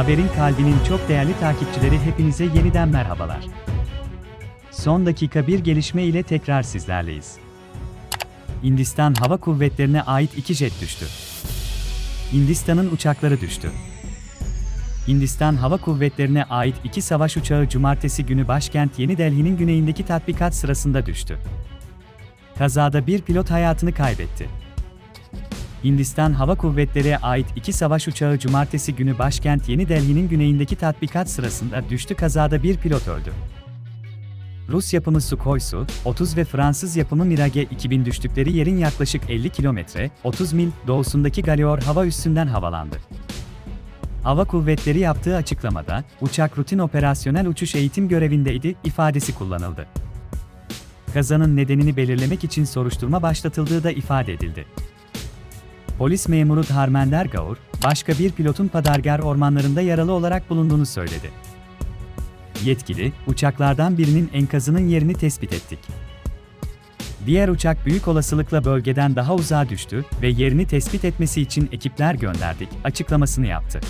Haberin kalbinin çok değerli takipçileri hepinize yeniden merhabalar. Son dakika bir gelişme ile tekrar sizlerleyiz. Hindistan Hava Kuvvetleri'ne ait iki jet düştü. Hindistan'ın uçakları düştü. Hindistan Hava Kuvvetleri'ne ait iki savaş uçağı cumartesi günü başkent Yeni Delhi'nin güneyindeki tatbikat sırasında düştü. Kazada bir pilot hayatını kaybetti. Hindistan Hava Kuvvetleri'ne ait iki savaş uçağı cumartesi günü başkent Yeni Delhi'nin güneyindeki tatbikat sırasında düştü kazada bir pilot öldü. Rus yapımı Sukhoi Su-30 ve Fransız yapımı Mirage 2000 düştükleri yerin yaklaşık 50 kilometre, 30 mil doğusundaki Galeor hava üssünden havalandı. Hava Kuvvetleri yaptığı açıklamada, uçak rutin operasyonel uçuş eğitim görevindeydi ifadesi kullanıldı. Kazanın nedenini belirlemek için soruşturma başlatıldığı da ifade edildi. Polis memuru Dharmender Gaur, başka bir pilotun Padargar ormanlarında yaralı olarak bulunduğunu söyledi. Yetkili, uçaklardan birinin enkazının yerini tespit ettik. Diğer uçak büyük olasılıkla bölgeden daha uzağa düştü ve yerini tespit etmesi için ekipler gönderdik, açıklamasını yaptı.